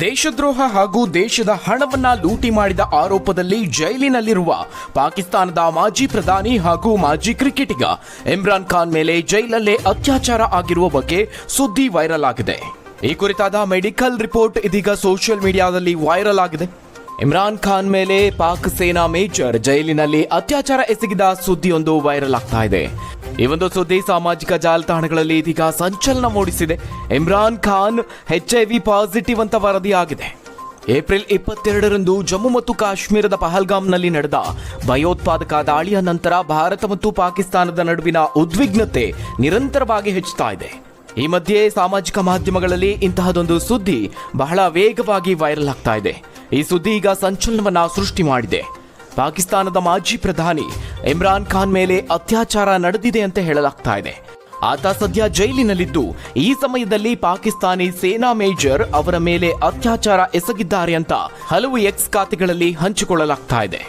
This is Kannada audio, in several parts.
ದೇಶದ್ರೋಹ ಹಾಗೂ ದೇಶದ ಹಣವನ್ನ ಲೂಟಿ ಮಾಡಿದ ಆರೋಪದಲ್ಲಿ ಜೈಲಿನಲ್ಲಿರುವ ಪಾಕಿಸ್ತಾನದ ಮಾಜಿ ಪ್ರಧಾನಿ ಹಾಗೂ ಮಾಜಿ ಕ್ರಿಕೆಟಿಗ ಇಮ್ರಾನ್ ಖಾನ್ ಮೇಲೆ ಜೈಲಲ್ಲೇ ಅತ್ಯಾಚಾರ ಆಗಿರುವ ಬಗ್ಗೆ ಸುದ್ದಿ ವೈರಲ್ ಆಗಿದೆ. ಈ ಕುರಿತಾದ ಮೆಡಿಕಲ್ ರಿಪೋರ್ಟ್ ಇದೀಗ ಸೋಷಿಯಲ್ ಮೀಡಿಯಾದಲ್ಲಿ ವೈರಲ್ ಆಗಿದೆ. ಇಮ್ರಾನ್ ಖಾನ್ ಮೇಲೆ ಪಾಕ್ ಸೇನಾ ಮೇಜರ್ ಜೈಲಿನಲ್ಲಿ ಅತ್ಯಾಚಾರ ಎಸಗಿದ ಸುದ್ದಿಯೊಂದು ವೈರಲ್ ಆಗ್ತಾ ಇದೆ. ಈ ಒಂದು ಸುದ್ದಿ ಸಾಮಾಜಿಕ ಜಾಲತಾಣಗಳಲ್ಲಿ ಇದೀಗ ಸಂಚಲನ ಮೂಡಿಸಿದೆ. ಇಮ್ರಾನ್ ಖಾನ್ ವಿ ಪಾಸಿಟಿವ್ ಅಂತ ವರದಿಯಾಗಿದೆ. ಏಪ್ರಿಲ್ ಇಪ್ಪತ್ತೆರಡರಂದು ಜಮ್ಮು ಮತ್ತು ಕಾಶ್ಮೀರದ ಪಹಲ್ಗಾಮ್ನಲ್ಲಿ ನಡೆದ ಭಯೋತ್ಪಾದಕ ದಾಳಿಯ ನಂತರ ಭಾರತ ಮತ್ತು ಪಾಕಿಸ್ತಾನದ ನಡುವಿನ ಉದ್ವಿಗ್ನತೆ ನಿರಂತರವಾಗಿ ಹೆಚ್ಚುತ್ತಾ ಇದೆ. ಈ ಮಧ್ಯೆ ಸಾಮಾಜಿಕ ಮಾಧ್ಯಮಗಳಲ್ಲಿ ಇಂತಹದೊಂದು ಸುದ್ದಿ ಬಹಳ ವೇಗವಾಗಿ ವೈರಲ್ ಆಗ್ತಾ ಇದೆ. ಈ ಸುದ್ದಿ ಈಗ ಸಂಚಲನವನ್ನ ಸೃಷ್ಟಿ ಮಾಡಿದೆ. ಪಾಕಿಸ್ತಾನದ ಮಾಜಿ ಪ್ರಧಾನಿ ಇಮ್ರಾನ್ ಖಾನ್ ಮೇಲೆ ಅತ್ಯಾಚಾರ ನಡೆದಿದೆ ಅಂತ ಹೇಳಲಾಗ್ತಾ ಇದೆ. ಆತ ಸದ್ಯ ಜೈಲಿನಲ್ಲಿದ್ದು, ಈ ಸಮಯದಲ್ಲಿ ಪಾಕಿಸ್ತಾನಿ ಸೇನಾ ಮೇಜರ್ ಅವರ ಮೇಲೆ ಅತ್ಯಾಚಾರ ಎಸಗಿದ್ದಾರೆ ಅಂತ ಹಲವು ಎಕ್ಸ್ ಖಾತೆಗಳಲ್ಲಿ ಹಂಚಿಕೊಳ್ಳಲಾಗ್ತಾ ಇದೆ.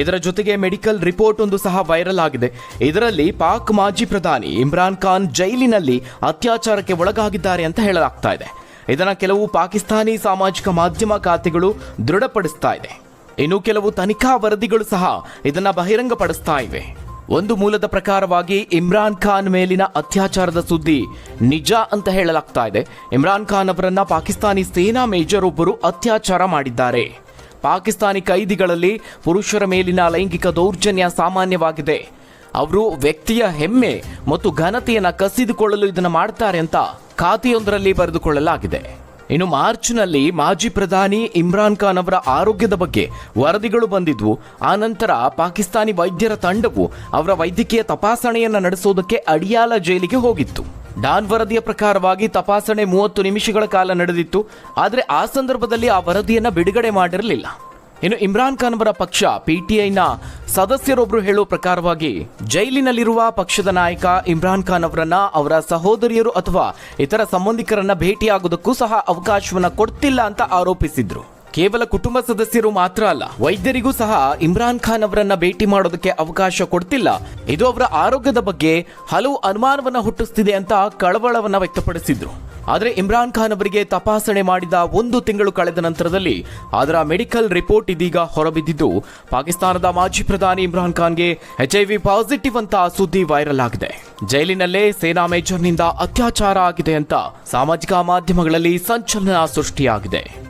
ಇದರ ಜೊತೆಗೆ ಮೆಡಿಕಲ್ ರಿಪೋರ್ಟ್ ಒಂದು ಸಹ ವೈರಲ್ ಆಗಿದೆ. ಇದರಲ್ಲಿ ಪಾಕ್ ಮಾಜಿ ಪ್ರಧಾನಿ ಇಮ್ರಾನ್ ಖಾನ್ ಜೈಲಿನಲ್ಲಿ ಅತ್ಯಾಚಾರಕ್ಕೆ ಒಳಗಾಗಿದ್ದಾರೆ ಅಂತ ಹೇಳಲಾಗ್ತಾ ಇದೆ. ಇದನ್ನ ಕೆಲವು ಪಾಕಿಸ್ತಾನಿ ಸಾಮಾಜಿಕ ಮಾಧ್ಯಮ ಖಾತೆಗಳು ದೃಢಪಡಿಸ್ತಾ ಇದೆ. ಇನ್ನು ಕೆಲವು ತನಿಖಾ ವರದಿಗಳು ಸಹ ಇದನ್ನ ಬಹಿರಂಗಪಡಿಸ್ತಾ ಇವೆ. ಒಂದು ಮೂಲದ ಪ್ರಕಾರವಾಗಿ ಇಮ್ರಾನ್ ಖಾನ್ ಮೇಲಿನ ಅತ್ಯಾಚಾರದ ಸುದ್ದಿ ನಿಜ ಅಂತ ಹೇಳಲಾಗ್ತಾ ಇದೆ. ಇಮ್ರಾನ್ ಖಾನ್ ಅವರನ್ನ ಪಾಕಿಸ್ತಾನಿ ಸೇನಾ ಮೇಜರ್ ಒಬ್ಬರು ಅತ್ಯಾಚಾರ ಮಾಡಿದ್ದಾರೆ. ಪಾಕಿಸ್ತಾನಿ ಕೈದಿಗಳಲ್ಲಿ ಪುರುಷರ ಮೇಲಿನ ಲೈಂಗಿಕ ದೌರ್ಜನ್ಯ ಸಾಮಾನ್ಯವಾಗಿದೆ. ಅವರು ವ್ಯಕ್ತಿಯ ಹೆಮ್ಮೆ ಮತ್ತು ಘನತೆಯನ್ನು ಕಸಿದುಕೊಳ್ಳಲು ಇದನ್ನು ಮಾಡ್ತಾರೆ ಅಂತ ಖಾತೆಯೊಂದರಲ್ಲಿ ಬರೆದುಕೊಳ್ಳಲಾಗಿದೆ. ಇನ್ನು ಮಾರ್ಚ್ನಲ್ಲಿ ಮಾಜಿ ಪ್ರಧಾನಿ ಇಮ್ರಾನ್ ಖಾನ್ ಅವರ ಆರೋಗ್ಯದ ಬಗ್ಗೆ ವರದಿಗಳು ಬಂದಿದ್ವು. ಆ ನಂತರ ಪಾಕಿಸ್ತಾನಿ ವೈದ್ಯರ ತಂಡವು ಅವರ ವೈದ್ಯಕೀಯ ತಪಾಸಣೆಯನ್ನು ನಡೆಸೋದಕ್ಕೆ ಅಡಿಯಾಲ ಜೈಲಿಗೆ ಹೋಗಿತ್ತು. ಡಾನ್ ವರದಿಯ ಪ್ರಕಾರವಾಗಿ ತಪಾಸಣೆ ಮೂವತ್ತು ನಿಮಿಷಗಳ ಕಾಲ ನಡೆದಿತ್ತು. ಆದರೆ ಆ ಸಂದರ್ಭದಲ್ಲಿ ಆ ವರದಿಯನ್ನು ಬಿಡುಗಡೆ ಮಾಡಿರಲಿಲ್ಲ. ಇನ್ನು ಇಮ್ರಾನ್ ಖಾನ್ ಅವರ ಪಕ್ಷ ಪಿಟಿಐನ ಸದಸ್ಯರೊಬ್ಬರು ಹೇಳುವ ಪ್ರಕಾರವಾಗಿ ಜೈಲಿನಲ್ಲಿರುವ ಪಕ್ಷದ ನಾಯಕ ಇಮ್ರಾನ್ ಖಾನ್ ಅವರನ್ನ ಅವರ ಸಹೋದರಿಯರು ಅಥವಾ ಇತರ ಸಂಬಂಧಿಕರನ್ನ ಭೇಟಿಯಾಗುವುದಕ್ಕೂ ಸಹ ಅವಕಾಶವನ್ನ ಕೊಡ್ತಿಲ್ಲ ಅಂತ ಆರೋಪಿಸಿದ್ರು. ಕೇವಲ ಕುಟುಂಬ ಸದಸ್ಯರು ಮಾತ್ರ ಅಲ್ಲ, ವೈದ್ಯರಿಗೂ ಸಹ ಇಮ್ರಾನ್ ಖಾನ್ ಅವರನ್ನ ಭೇಟಿ ಮಾಡೋದಕ್ಕೆ ಅವಕಾಶ ಕೊಡ್ತಿಲ್ಲ. ಇದು ಅವರ ಆರೋಗ್ಯದ ಬಗ್ಗೆ ಹಲವು ಅನುಮಾನವನ್ನ ಹುಟ್ಟಿಸ್ತಿದೆ ಅಂತ ಕಳವಳವನ್ನ ವ್ಯಕ್ತಪಡಿಸಿದ್ರು. ಆದರೆ ಇಮ್ರಾನ್ ಖಾನ್ ಅವರಿಗೆ ತಪಾಸಣೆ ಮಾಡಿದ ಒಂದು ತಿಂಗಳು ಕಳೆದ ನಂತರದಲ್ಲಿ ಅದರ ಮೆಡಿಕಲ್ ರಿಪೋರ್ಟ್ ಇದೀಗ ಹೊರಬಿದ್ದಿದ್ದು, ಪಾಕಿಸ್ತಾನದ ಮಾಜಿ ಪ್ರಧಾನಿ ಇಮ್ರಾನ್ ಖಾನ್ಗೆ ಎಚ್ಐವಿ ಪಾಸಿಟಿವ್ ಅಂತ ಸುದ್ದಿ ವೈರಲ್ ಆಗಿದೆ. ಜೈಲಿನಲ್ಲೇ ಸೇನಾ ಮೇಜರ್ನಿಂದ ಅತ್ಯಾಚಾರ ಆಗಿದೆ ಅಂತ ಸಾಮಾಜಿಕ ಮಾಧ್ಯಮಗಳಲ್ಲಿ ಸಂಚಲನ ಸೃಷ್ಟಿಯಾಗಿದೆ.